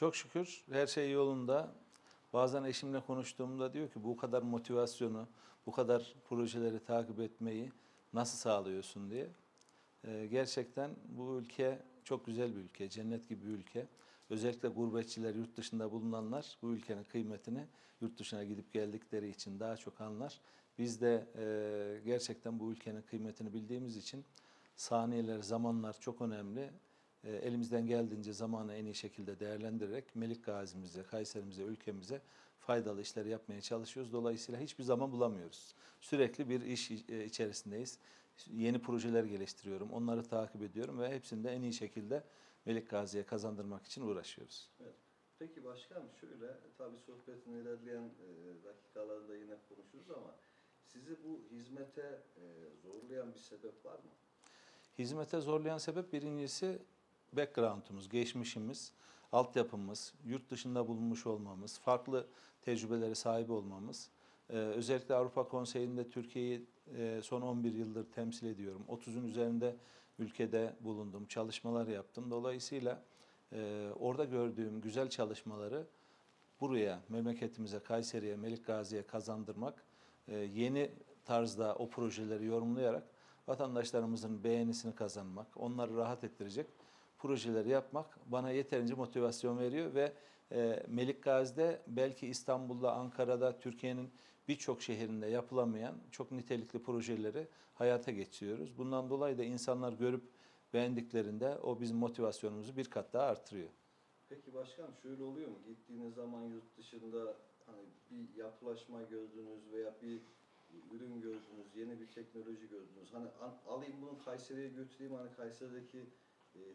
Çok şükür her şey yolunda. Bazen eşimle konuştuğumda diyor ki bu kadar motivasyonu, bu kadar projeleri takip etmeyi nasıl sağlıyorsun diye. Ee, gerçekten bu ülke çok güzel bir ülke, cennet gibi bir ülke. Özellikle gurbetçiler, yurt dışında bulunanlar bu ülkenin kıymetini yurt dışına gidip geldikleri için daha çok anlar. Biz de e, gerçekten bu ülkenin kıymetini bildiğimiz için saniyeler, zamanlar çok önemli. E, elimizden geldiğince zamanı en iyi şekilde değerlendirerek Melik Gazi'mize, Kayserimize, ülkemize faydalı işler yapmaya çalışıyoruz. Dolayısıyla hiçbir zaman bulamıyoruz. Sürekli bir iş e, içerisindeyiz. Yeni projeler geliştiriyorum, onları takip ediyorum ve hepsini de en iyi şekilde Melik Gazi'ye kazandırmak için uğraşıyoruz. Evet. Peki başkanım şöyle, tabii sohbetin ilerleyen e, dakikalarında yine konuşuruz ama sizi bu hizmete e, zorlayan bir sebep var mı? Hizmete zorlayan sebep birincisi background'umuz, geçmişimiz, altyapımız, yurt dışında bulunmuş olmamız, farklı tecrübelere sahip olmamız. Ee, özellikle Avrupa Konseyi'nde Türkiye'yi e, son 11 yıldır temsil ediyorum. 30'un üzerinde ülkede bulundum, çalışmalar yaptım. Dolayısıyla e, orada gördüğüm güzel çalışmaları buraya, memleketimize, Kayseri'ye, Melik Gazi'ye kazandırmak, e, yeni tarzda o projeleri yorumlayarak vatandaşlarımızın beğenisini kazanmak, onları rahat ettirecek projeleri yapmak bana yeterince motivasyon veriyor ve e, Melik Gazi'de belki İstanbul'da, Ankara'da, Türkiye'nin birçok şehrinde yapılamayan çok nitelikli projeleri hayata geçiriyoruz. Bundan dolayı da insanlar görüp beğendiklerinde o bizim motivasyonumuzu bir kat daha artırıyor. Peki başkanım şöyle oluyor mu? Gittiğiniz zaman yurt dışında hani bir yapılaşma gördünüz veya bir ürün gördünüz, yeni bir teknoloji gördünüz. Hani an- alayım bunu Kayseri'ye götüreyim hani Kayseri'deki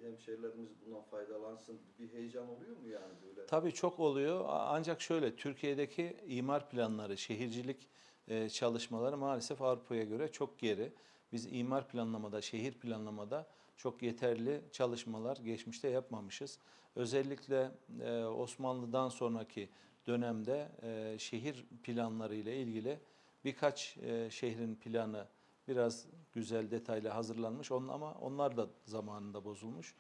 hemşehrilerimiz bundan faydalansın. Bir heyecan oluyor mu yani böyle? Tabii çok oluyor ancak şöyle Türkiye'deki imar planları, şehircilik e, çalışmaları maalesef Avrupa'ya göre çok geri. Biz imar planlamada, şehir planlamada çok yeterli çalışmalar geçmişte yapmamışız. Özellikle e, Osmanlı'dan sonraki dönemde e, şehir planları ile ilgili birkaç e, şehrin planı biraz güzel detaylı hazırlanmış onun ama onlar da zamanında bozulmuş.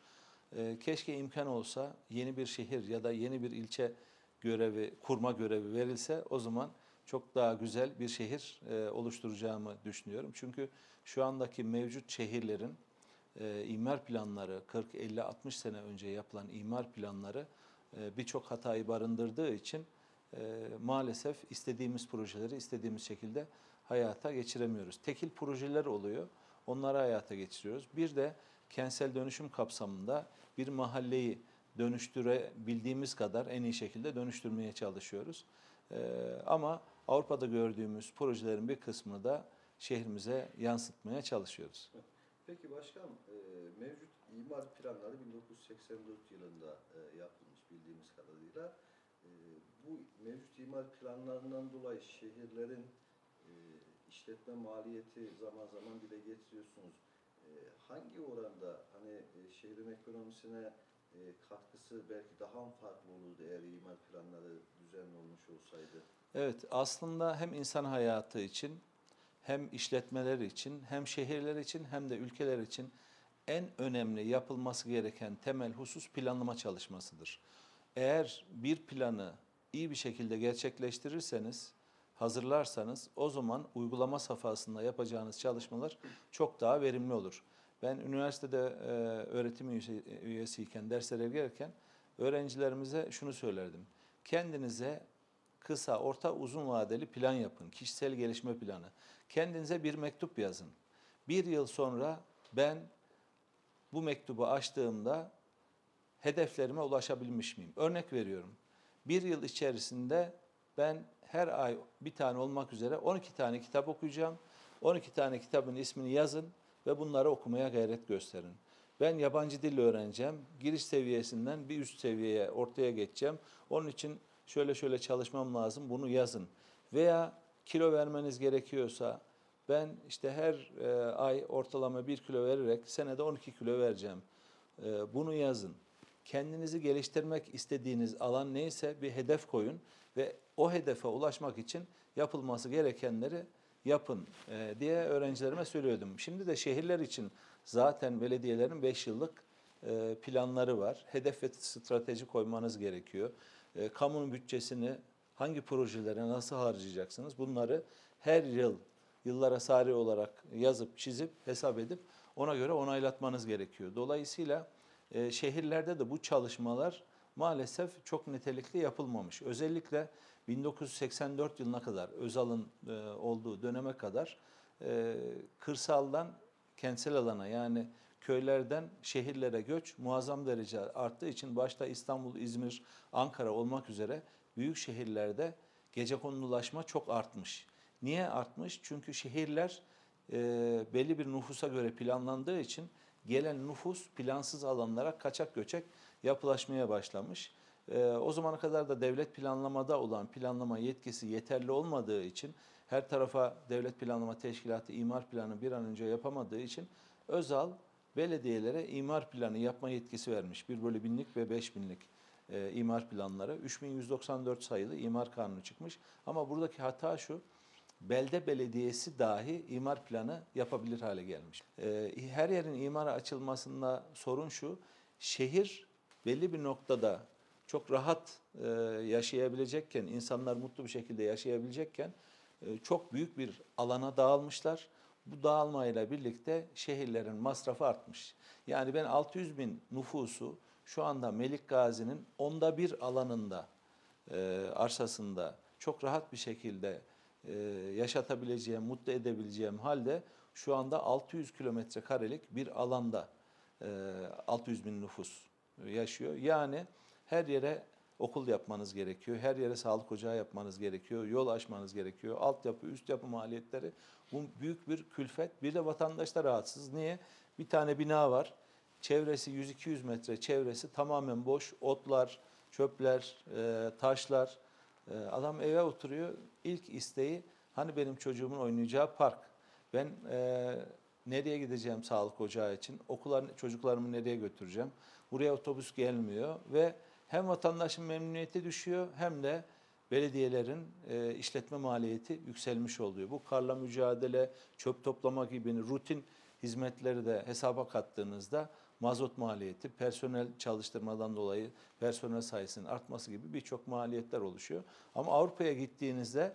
Ee, Keşke imkan olsa yeni bir şehir ya da yeni bir ilçe görevi, kurma görevi verilse o zaman çok daha güzel bir şehir e, oluşturacağımı düşünüyorum. Çünkü şu andaki mevcut şehirlerin e, imar planları 40, 50, 60 sene önce yapılan imar planları e, birçok hatayı barındırdığı için e, maalesef istediğimiz projeleri istediğimiz şekilde hayata geçiremiyoruz. Tekil projeler oluyor. Onları hayata geçiriyoruz. Bir de kentsel dönüşüm kapsamında bir mahalleyi dönüştürebildiğimiz kadar en iyi şekilde dönüştürmeye çalışıyoruz. Ee, ama Avrupa'da gördüğümüz projelerin bir kısmını da şehrimize yansıtmaya çalışıyoruz. Peki başkanım, e, mevcut imar planları 1984 yılında e, yapılmış bildiğimiz kadarıyla. Bu mevcut imar planlarından dolayı şehirlerin e, işletme maliyeti zaman zaman dile getiriyorsunuz. E, hangi oranda hani e, şehrin ekonomisine e, katkısı belki daha farklı olurdu eğer imar planları düzenli olmuş olsaydı? Evet, aslında hem insan hayatı için, hem işletmeler için, hem şehirler için, hem de ülkeler için en önemli yapılması gereken temel husus planlama çalışmasıdır. Eğer bir planı iyi bir şekilde gerçekleştirirseniz, hazırlarsanız o zaman uygulama safhasında yapacağınız çalışmalar çok daha verimli olur. Ben üniversitede e, öğretim üyesi, üyesiyken, derslere girerken öğrencilerimize şunu söylerdim. Kendinize kısa, orta, uzun vadeli plan yapın. Kişisel gelişme planı. Kendinize bir mektup yazın. Bir yıl sonra ben bu mektubu açtığımda hedeflerime ulaşabilmiş miyim? Örnek veriyorum. Bir yıl içerisinde ben her ay bir tane olmak üzere 12 tane kitap okuyacağım. 12 tane kitabın ismini yazın ve bunları okumaya gayret gösterin. Ben yabancı dil öğreneceğim. Giriş seviyesinden bir üst seviyeye, ortaya geçeceğim. Onun için şöyle şöyle çalışmam lazım. Bunu yazın. Veya kilo vermeniz gerekiyorsa ben işte her e, ay ortalama 1 kilo vererek senede 12 kilo vereceğim. E, bunu yazın. Kendinizi geliştirmek istediğiniz alan neyse bir hedef koyun ve o hedefe ulaşmak için yapılması gerekenleri yapın e, diye öğrencilerime söylüyordum. Şimdi de şehirler için zaten belediyelerin 5 yıllık e, planları var. Hedef ve strateji koymanız gerekiyor. E, kamunun bütçesini hangi projelere nasıl harcayacaksınız? Bunları her yıl yıllara sari olarak yazıp çizip hesap edip ona göre onaylatmanız gerekiyor. Dolayısıyla e, şehirlerde de bu çalışmalar maalesef çok nitelikli yapılmamış. Özellikle 1984 yılına kadar Özal'ın e, olduğu döneme kadar e, kırsaldan kentsel alana yani köylerden şehirlere göç muazzam derece arttığı için başta İstanbul, İzmir, Ankara olmak üzere büyük şehirlerde gece konulaşma çok artmış. Niye artmış? Çünkü şehirler e, belli bir nüfusa göre planlandığı için gelen nüfus plansız alanlara kaçak göçek yapılaşmaya başlamış. E, o zamana kadar da devlet planlamada olan planlama yetkisi yeterli olmadığı için her tarafa devlet planlama teşkilatı imar planı bir an önce yapamadığı için Özal belediyelere imar planı yapma yetkisi vermiş. 1 bölü binlik ve 5 binlik e, imar planları. 3194 sayılı imar kanunu çıkmış. Ama buradaki hata şu, belde belediyesi dahi imar planı yapabilir hale gelmiş. E, her yerin imara açılmasında sorun şu, şehir belli bir noktada çok rahat e, yaşayabilecekken, insanlar mutlu bir şekilde yaşayabilecekken e, çok büyük bir alana dağılmışlar. Bu dağılmayla birlikte şehirlerin masrafı artmış. Yani ben 600 bin nüfusu şu anda Melik Gazi'nin onda bir alanında, e, arsasında çok rahat bir şekilde e, yaşatabileceğim, mutlu edebileceğim halde şu anda 600 kilometre karelik bir alanda e, 600 bin nüfus yaşıyor. Yani her yere okul yapmanız gerekiyor, her yere sağlık ocağı yapmanız gerekiyor, yol açmanız gerekiyor, altyapı, üst yapı maliyetleri. Bu büyük bir külfet. Bir de vatandaş da rahatsız. Niye? Bir tane bina var. Çevresi 100-200 metre çevresi tamamen boş. Otlar, çöpler, e, taşlar. E, adam eve oturuyor. İlk isteği hani benim çocuğumun oynayacağı park. Ben e, nereye gideceğim sağlık ocağı için? Okula çocuklarımı nereye götüreceğim? Buraya otobüs gelmiyor ve hem vatandaşın memnuniyeti düşüyor hem de belediyelerin e, işletme maliyeti yükselmiş oluyor. Bu karla mücadele, çöp toplama gibi rutin hizmetleri de hesaba kattığınızda mazot maliyeti, personel çalıştırmadan dolayı personel sayısının artması gibi birçok maliyetler oluşuyor. Ama Avrupa'ya gittiğinizde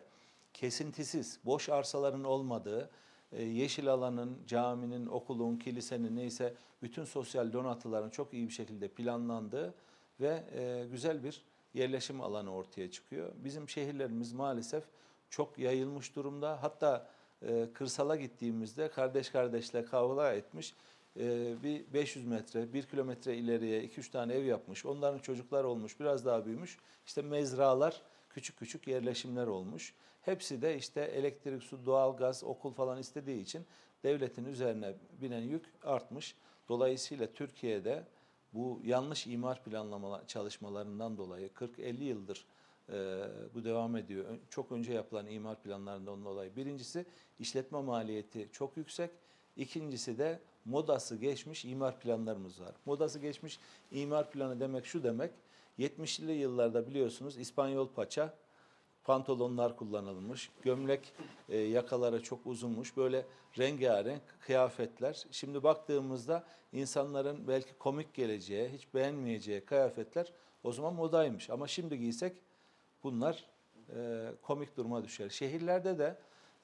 kesintisiz, boş arsaların olmadığı, e, yeşil alanın, caminin, okulun, kilisenin neyse bütün sosyal donatıların çok iyi bir şekilde planlandığı ve e, güzel bir yerleşim alanı ortaya çıkıyor. Bizim şehirlerimiz maalesef çok yayılmış durumda. Hatta e, kırsala gittiğimizde kardeş kardeşle kavga etmiş. E, bir 500 metre, 1 kilometre ileriye 2-3 tane ev yapmış. Onların çocuklar olmuş, biraz daha büyümüş. İşte mezralar, küçük küçük yerleşimler olmuş. Hepsi de işte elektrik, su, doğalgaz, okul falan istediği için devletin üzerine binen yük artmış. Dolayısıyla Türkiye'de bu yanlış imar planlama çalışmalarından dolayı 40-50 yıldır e, bu devam ediyor. Çok önce yapılan imar planlarından dolayı. Birincisi işletme maliyeti çok yüksek. İkincisi de modası geçmiş imar planlarımız var. Modası geçmiş imar planı demek şu demek. 70'li yıllarda biliyorsunuz İspanyol paça pantolonlar kullanılmış. Gömlek e, yakaları çok uzunmuş. Böyle rengarenk kıyafetler. Şimdi baktığımızda insanların belki komik geleceği, hiç beğenmeyeceği kıyafetler o zaman modaymış. Ama şimdi giysek bunlar e, komik duruma düşer. Şehirlerde de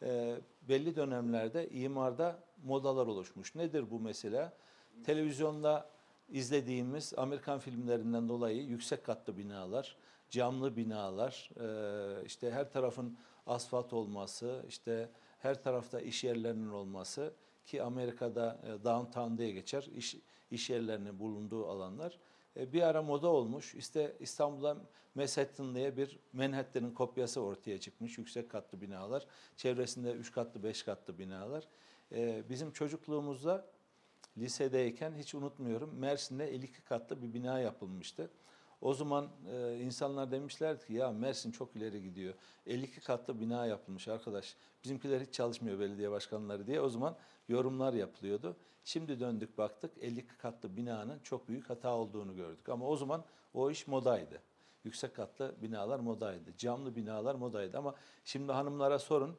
e, belli dönemlerde imarda modalar oluşmuş. Nedir bu mesela? Televizyonda izlediğimiz Amerikan filmlerinden dolayı yüksek katlı binalar, camlı binalar, e, işte her tarafın asfalt olması, işte her tarafta iş yerlerinin olması ki Amerika'da e, downtown diye geçer iş, iş yerlerinin bulunduğu alanlar. E, bir ara moda olmuş. İşte İstanbul'da Manhattan diye bir Manhattan'ın kopyası ortaya çıkmış. Yüksek katlı binalar. Çevresinde 3 katlı, 5 katlı binalar. E, bizim çocukluğumuzda lisedeyken hiç unutmuyorum Mersin'de 52 katlı bir bina yapılmıştı. O zaman e, insanlar demişlerdi ki ya Mersin çok ileri gidiyor. 52 katlı bina yapılmış arkadaş. Bizimkiler hiç çalışmıyor belediye başkanları diye o zaman yorumlar yapılıyordu. Şimdi döndük baktık 52 katlı binanın çok büyük hata olduğunu gördük. Ama o zaman o iş modaydı. Yüksek katlı binalar modaydı. Camlı binalar modaydı ama şimdi hanımlara sorun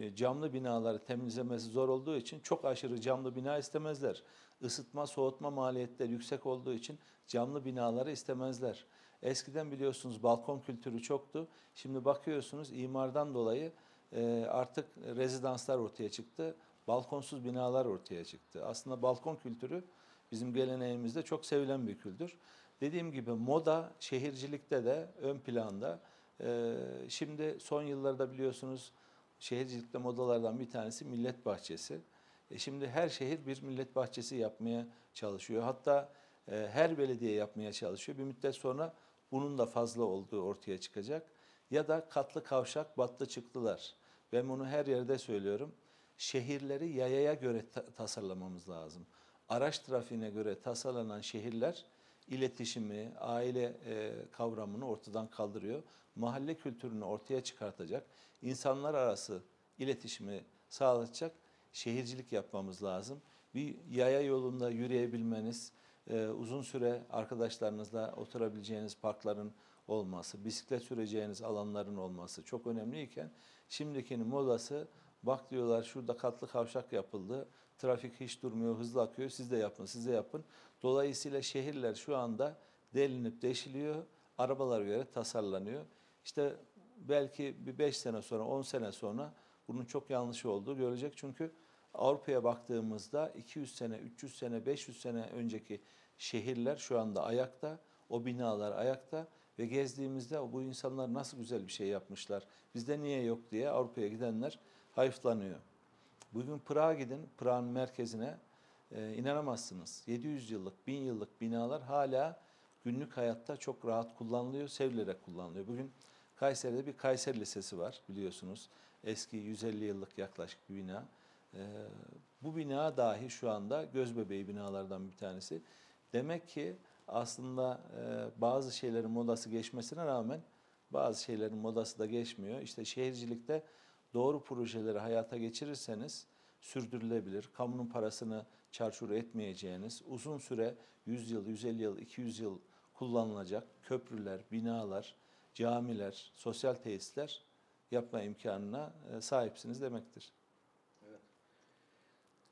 e, camlı binaları temizlemesi zor olduğu için çok aşırı camlı bina istemezler. ısıtma, soğutma maliyetleri yüksek olduğu için camlı binaları istemezler. Eskiden biliyorsunuz balkon kültürü çoktu. Şimdi bakıyorsunuz imardan dolayı e, artık rezidanslar ortaya çıktı. Balkonsuz binalar ortaya çıktı. Aslında balkon kültürü bizim geleneğimizde çok sevilen bir kültür. Dediğim gibi moda şehircilikte de ön planda. E, şimdi son yıllarda biliyorsunuz şehircilikte modalardan bir tanesi millet bahçesi. E şimdi her şehir bir millet bahçesi yapmaya çalışıyor. Hatta e, her belediye yapmaya çalışıyor. Bir müddet sonra bunun da fazla olduğu ortaya çıkacak. Ya da katlı kavşak battı çıktılar. Ben bunu her yerde söylüyorum. Şehirleri yayaya göre ta- tasarlamamız lazım. Araç trafiğine göre tasarlanan şehirler iletişimi, aile e, kavramını ortadan kaldırıyor. Mahalle kültürünü ortaya çıkartacak, insanlar arası iletişimi sağlayacak şehircilik yapmamız lazım. Bir yaya yolunda yürüyebilmeniz, e, uzun süre arkadaşlarınızla oturabileceğiniz parkların olması, bisiklet süreceğiniz alanların olması çok önemliyken şimdikinin modası bak diyorlar şurada katlı kavşak yapıldı, trafik hiç durmuyor, hızlı akıyor, siz de yapın, siz de yapın. Dolayısıyla şehirler şu anda delinip deşiliyor, arabalar göre tasarlanıyor. İşte belki bir 5 sene sonra, 10 sene sonra bunun çok yanlış olduğu görecek. Çünkü Avrupa'ya baktığımızda 200 sene, 300 sene, 500 sene önceki şehirler şu anda ayakta. O binalar ayakta ve gezdiğimizde bu insanlar nasıl güzel bir şey yapmışlar. Bizde niye yok diye Avrupa'ya gidenler hayıflanıyor. Bugün Prag'a gidin, Prag'ın merkezine e, inanamazsınız. 700 yıllık, 1000 yıllık binalar hala günlük hayatta çok rahat kullanılıyor, sevilerek kullanılıyor. Bugün Kayseri'de bir Kayseri Lisesi var biliyorsunuz. Eski 150 yıllık yaklaşık bir bina. Ee, bu bina dahi şu anda göz bebeği binalardan bir tanesi. Demek ki aslında e, bazı şeylerin modası geçmesine rağmen bazı şeylerin modası da geçmiyor. İşte şehircilikte doğru projeleri hayata geçirirseniz sürdürülebilir. Kamunun parasını çarçur etmeyeceğiniz, uzun süre 100 yıl, 150 yıl, 200 yıl kullanılacak köprüler, binalar, camiler, sosyal tesisler yapma imkanına e, sahipsiniz demektir. Evet.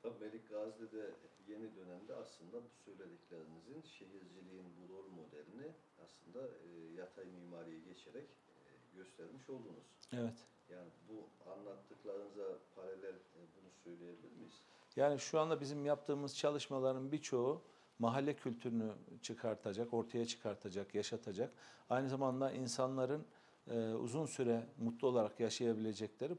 Tabii Melik Gazi'de de yeni dönemde aslında bu söylediklerinizin şehirciliğin bu rol modelini aslında e, yatay mimariye geçerek e, göstermiş oldunuz. Evet. Yani bu anlattıklarınıza paralel e, bunu söyleyebilir miyiz? Yani şu anda bizim yaptığımız çalışmaların birçoğu mahalle kültürünü çıkartacak, ortaya çıkartacak, yaşatacak. Aynı zamanda insanların e, uzun süre mutlu olarak yaşayabilecekleri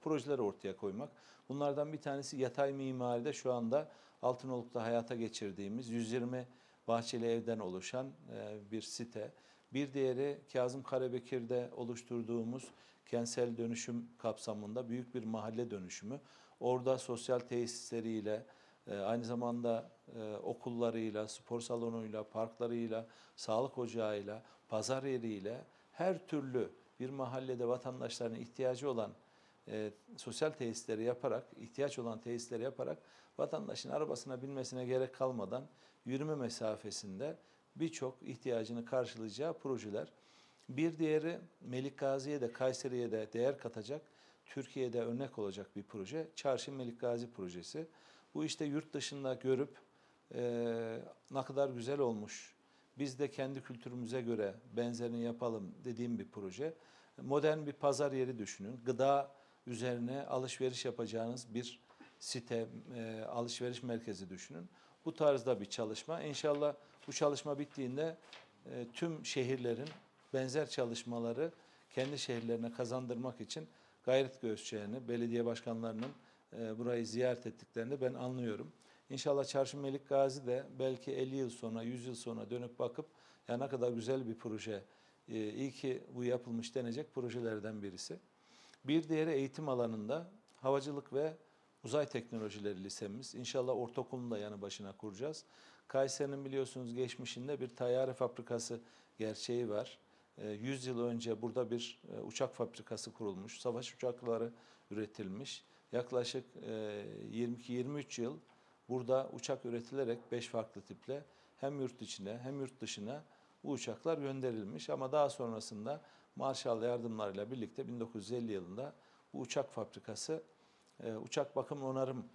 projeler ortaya koymak. Bunlardan bir tanesi yatay mimaride şu anda Altınoluk'ta hayata geçirdiğimiz 120 bahçeli evden oluşan e, bir site. Bir diğeri Kazım Karabekir'de oluşturduğumuz kentsel dönüşüm kapsamında büyük bir mahalle dönüşümü. Orada sosyal tesisleriyle, e, aynı zamanda e, okullarıyla, spor salonuyla, parklarıyla, sağlık ocağıyla, pazar yeriyle her türlü bir mahallede vatandaşların ihtiyacı olan e, sosyal tesisleri yaparak, ihtiyaç olan tesisleri yaparak vatandaşın arabasına binmesine gerek kalmadan yürüme mesafesinde birçok ihtiyacını karşılayacağı projeler. Bir diğeri Melik Gazi'ye de Kayseri'ye de değer katacak, Türkiye'de örnek olacak bir proje. Çarşı Melik Gazi projesi. Bu işte yurt dışında görüp e, ne kadar güzel olmuş, biz de kendi kültürümüze göre benzerini yapalım dediğim bir proje. Modern bir pazar yeri düşünün. Gıda üzerine alışveriş yapacağınız bir site, e, alışveriş merkezi düşünün. Bu tarzda bir çalışma. İnşallah bu çalışma bittiğinde e, tüm şehirlerin benzer çalışmaları kendi şehirlerine kazandırmak için gayret göstereceğini, belediye başkanlarının e, burayı ziyaret ettiklerini ben anlıyorum. İnşallah Çarşı Melik Gazi de belki 50 yıl sonra, 100 yıl sonra dönüp bakıp ya ne kadar güzel bir proje, e, iyi ki bu yapılmış denecek projelerden birisi. Bir diğeri eğitim alanında havacılık ve uzay teknolojileri lisemiz. İnşallah ortaokulunu da yanı başına kuracağız. Kayseri'nin biliyorsunuz geçmişinde bir tayyare fabrikası gerçeği var. E, 100 yıl önce burada bir e, uçak fabrikası kurulmuş, savaş uçakları üretilmiş. Yaklaşık e, 22-23 yıl burada uçak üretilerek 5 farklı tiple hem yurt içine hem yurt dışına bu uçaklar gönderilmiş. Ama daha sonrasında Marshall yardımlarıyla birlikte 1950 yılında bu uçak fabrikası e, uçak bakım onarım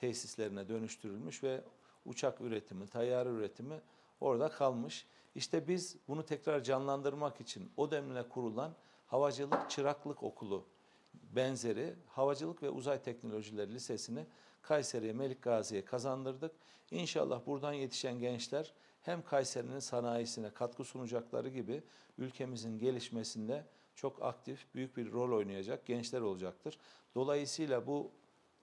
tesislerine dönüştürülmüş ve uçak üretimi, tayyare üretimi orada kalmış. İşte biz bunu tekrar canlandırmak için o demle kurulan Havacılık Çıraklık Okulu benzeri Havacılık ve Uzay Teknolojileri Lisesi'ni Kayseri'ye, Melik Gazi'ye kazandırdık. İnşallah buradan yetişen gençler hem Kayseri'nin sanayisine katkı sunacakları gibi ülkemizin gelişmesinde çok aktif, büyük bir rol oynayacak gençler olacaktır. Dolayısıyla bu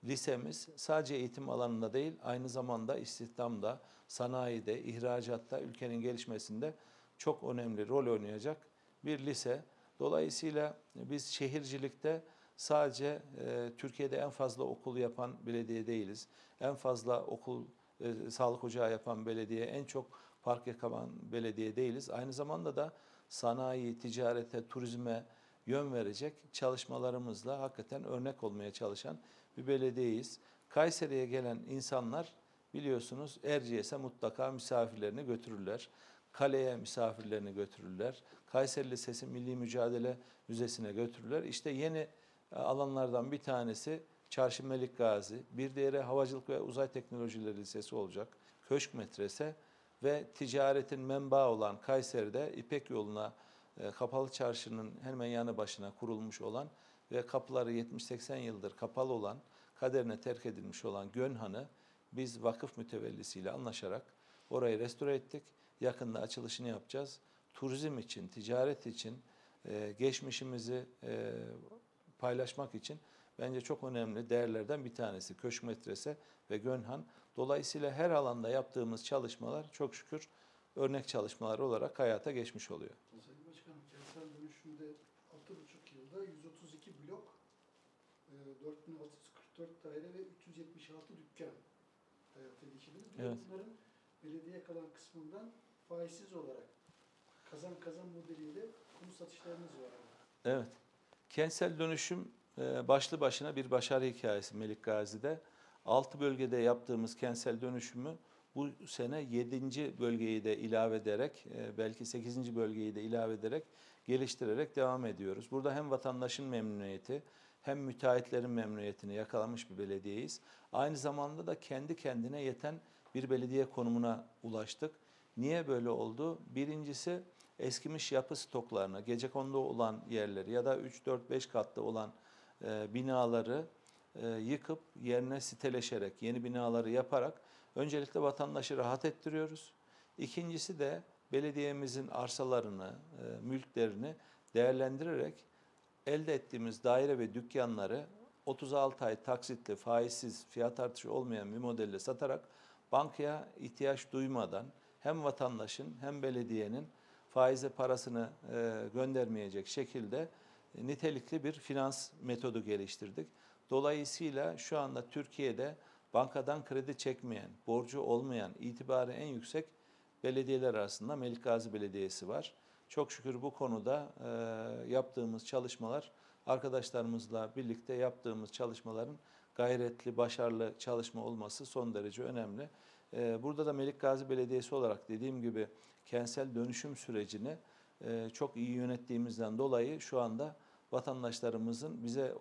lisemiz sadece eğitim alanında değil, aynı zamanda istihdamda, sanayide, ihracatta, ülkenin gelişmesinde çok önemli rol oynayacak bir lise. Dolayısıyla biz şehircilikte sadece e, Türkiye'de en fazla okul yapan belediye değiliz. En fazla okul, e, sağlık ocağı yapan belediye, en çok park yapan belediye değiliz. Aynı zamanda da sanayi, ticarete, turizme yön verecek çalışmalarımızla hakikaten örnek olmaya çalışan bir belediyeyiz. Kayseri'ye gelen insanlar biliyorsunuz Erciyes'e mutlaka misafirlerini götürürler. Kale'ye misafirlerini götürürler. Kayseri Lisesi Milli Mücadele Müzesi'ne götürürler. İşte yeni e, alanlardan bir tanesi Çarşı Melik Gazi, bir diğeri Havacılık ve Uzay Teknolojileri Lisesi olacak. Köşk Metrese ve ticaretin menbaı olan Kayseri'de İpek yoluna e, Kapalı Çarşı'nın hemen yanı başına kurulmuş olan ve kapıları 70-80 yıldır kapalı olan, kaderine terk edilmiş olan Gönhan'ı biz vakıf mütevellisiyle anlaşarak orayı restore ettik. Yakında açılışını yapacağız. Turizm için, ticaret için, e, geçmişimizi e, paylaşmak için bence çok önemli değerlerden bir tanesi Köşk Metrese ve Gönhan. Dolayısıyla her alanda yaptığımız çalışmalar çok şükür örnek çalışmalar olarak hayata geçmiş oluyor. 4644 daire ve 376 dükkan hayata. Bir de Evet. Bunların belediye kalan kısmından faizsiz olarak kazan kazan modeliyle konu satışlarınız var. Evet. Kentsel dönüşüm e, başlı başına bir başarı hikayesi Melik Gazi'de. 6 bölgede yaptığımız kentsel dönüşümü bu sene 7. bölgeyi de ilave ederek, e, belki 8. bölgeyi de ilave ederek geliştirerek devam ediyoruz. Burada hem vatandaşın memnuniyeti hem müteahhitlerin memnuniyetini yakalamış bir belediyeyiz. Aynı zamanda da kendi kendine yeten bir belediye konumuna ulaştık. Niye böyle oldu? Birincisi eskimiş yapı stoklarına, gecekondu olan yerleri ya da 3, 4, 5 katlı olan e, binaları e, yıkıp yerine siteleşerek, yeni binaları yaparak öncelikle vatandaşı rahat ettiriyoruz. İkincisi de belediyemizin arsalarını, e, mülklerini değerlendirerek elde ettiğimiz daire ve dükkanları 36 ay taksitli, faizsiz, fiyat artışı olmayan bir modelle satarak bankaya ihtiyaç duymadan hem vatandaşın hem belediyenin faize parasını e, göndermeyecek şekilde e, nitelikli bir finans metodu geliştirdik. Dolayısıyla şu anda Türkiye'de bankadan kredi çekmeyen, borcu olmayan, itibarı en yüksek belediyeler arasında Melik Gazi Belediyesi var. Çok şükür bu konuda e, yaptığımız çalışmalar, arkadaşlarımızla birlikte yaptığımız çalışmaların gayretli, başarılı çalışma olması son derece önemli. E, burada da Melik Gazi Belediyesi olarak dediğim gibi kentsel dönüşüm sürecini e, çok iyi yönettiğimizden dolayı şu anda vatandaşlarımızın bize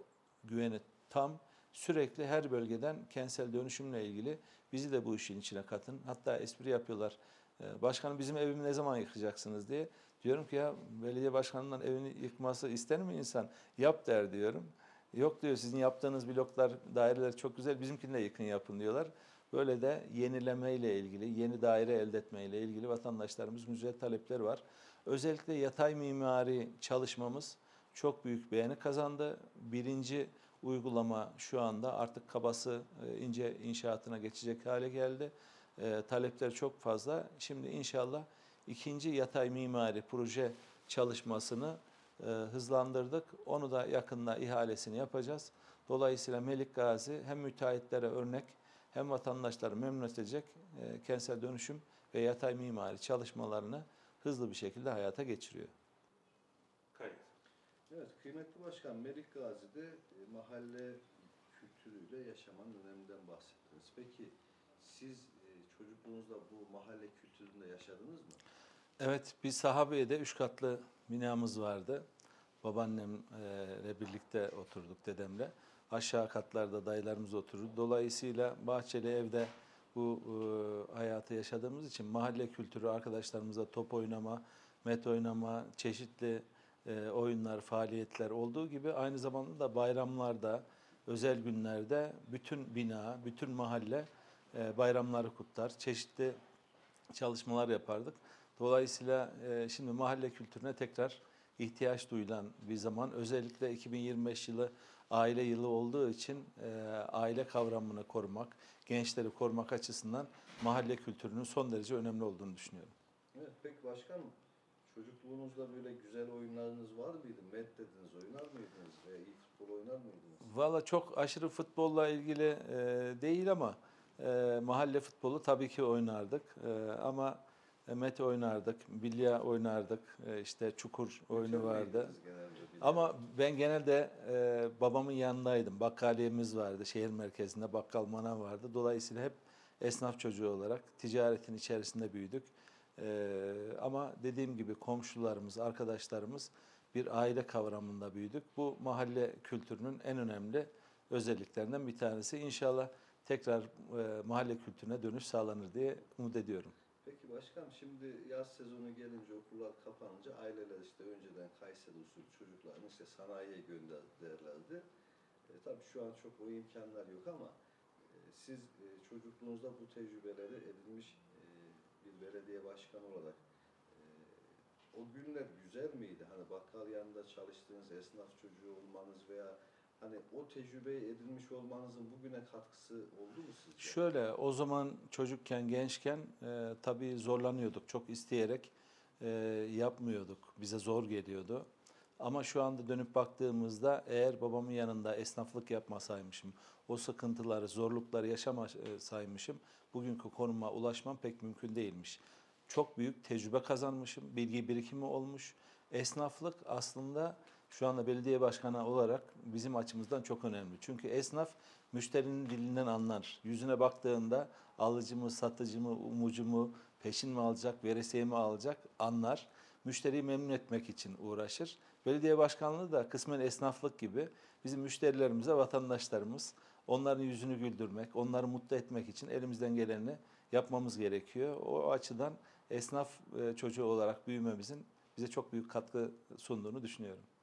güveni tam. Sürekli her bölgeden kentsel dönüşümle ilgili bizi de bu işin içine katın. Hatta espri yapıyorlar. E, Başkanım bizim evimi ne zaman yıkacaksınız diye. Diyorum ki ya belediye başkanından evini yıkması ister mi insan? Yap der diyorum. Yok diyor sizin yaptığınız bloklar, daireler çok güzel bizimkini de yıkın yapın diyorlar. Böyle de yenilemeyle ilgili, yeni daire elde etmeyle ilgili vatandaşlarımız güzel talepleri var. Özellikle yatay mimari çalışmamız çok büyük beğeni kazandı. Birinci uygulama şu anda artık kabası e, ince inşaatına geçecek hale geldi. E, talepler çok fazla. Şimdi inşallah ikinci yatay mimari proje çalışmasını e, hızlandırdık. Onu da yakında ihalesini yapacağız. Dolayısıyla Melik Gazi hem müteahhitlere örnek hem vatandaşları memnun edecek e, kentsel dönüşüm ve yatay mimari çalışmalarını hızlı bir şekilde hayata geçiriyor. Kayıt. Evet, kıymetli başkan Melik Gazi'de e, mahalle kültürüyle yaşamanın öneminden bahsettiniz. Peki siz e, çocukluğunuzda bu mahalle kültüründe yaşadınız mı? Evet, biz Sahabeye'de üç katlı binamız vardı. Babaannemle birlikte oturduk dedemle. Aşağı katlarda dayılarımız oturur. Dolayısıyla bahçeli evde bu e, hayatı yaşadığımız için mahalle kültürü arkadaşlarımızla top oynama, met oynama, çeşitli e, oyunlar, faaliyetler olduğu gibi aynı zamanda da bayramlarda, özel günlerde bütün bina, bütün mahalle e, bayramları kutlar. Çeşitli çalışmalar yapardık. Dolayısıyla e, şimdi mahalle kültürüne tekrar ihtiyaç duyulan bir zaman. Özellikle 2025 yılı aile yılı olduğu için e, aile kavramını korumak, gençleri korumak açısından mahalle kültürünün son derece önemli olduğunu düşünüyorum. Evet, peki başkanım çocukluğunuzda böyle güzel oyunlarınız var mıydı? Met dediniz, oynar mıydınız? Veya iyi futbol oynar mıydınız? Valla çok aşırı futbolla ilgili e, değil ama e, mahalle futbolu tabii ki oynardık. E, ama met oynardık, bilya oynardık, e, işte çukur oyunu vardı. Ama ben genelde e, babamın yanındaydım. Bakkaliyemiz vardı şehir merkezinde, bakkal manav vardı. Dolayısıyla hep esnaf çocuğu olarak ticaretin içerisinde büyüdük. E, ama dediğim gibi komşularımız, arkadaşlarımız bir aile kavramında büyüdük. Bu mahalle kültürünün en önemli özelliklerinden bir tanesi. İnşallah tekrar e, mahalle kültürüne dönüş sağlanır diye umut ediyorum. Peki başkanım şimdi yaz sezonu gelince okullar kapanınca aileler işte önceden Kayseri usulü çocuklarını işte sanayiye gönderdilerdi. E, tabii şu an çok o imkanlar yok ama e, siz e, çocukluğunuzda bu tecrübeleri edinmiş e, bir belediye başkanı olarak e, o günler güzel miydi? Hani bakkal yanında çalıştığınız esnaf çocuğu olmanız veya hani o tecrübeyi edinmiş olmanızın bugüne katkısı oldu mu sizce? Şöyle o zaman çocukken, gençken e, tabii zorlanıyorduk. Çok isteyerek e, yapmıyorduk. Bize zor geliyordu. Ama şu anda dönüp baktığımızda eğer babamın yanında esnaflık yapmasaymışım, o sıkıntıları, zorlukları yaşamasaymışım, bugünkü konuma ulaşmam pek mümkün değilmiş. Çok büyük tecrübe kazanmışım, bilgi birikimi olmuş. Esnaflık aslında şu anda belediye başkanı olarak bizim açımızdan çok önemli. Çünkü esnaf müşterinin dilinden anlar. Yüzüne baktığında alıcı mı, satıcı mı, umucu mu, peşin mi alacak, veresiye mi alacak anlar. Müşteriyi memnun etmek için uğraşır. Belediye başkanlığı da kısmen esnaflık gibi bizim müşterilerimize vatandaşlarımız onların yüzünü güldürmek, onları mutlu etmek için elimizden geleni yapmamız gerekiyor. O açıdan esnaf e, çocuğu olarak büyümemizin bize çok büyük katkı sunduğunu düşünüyorum.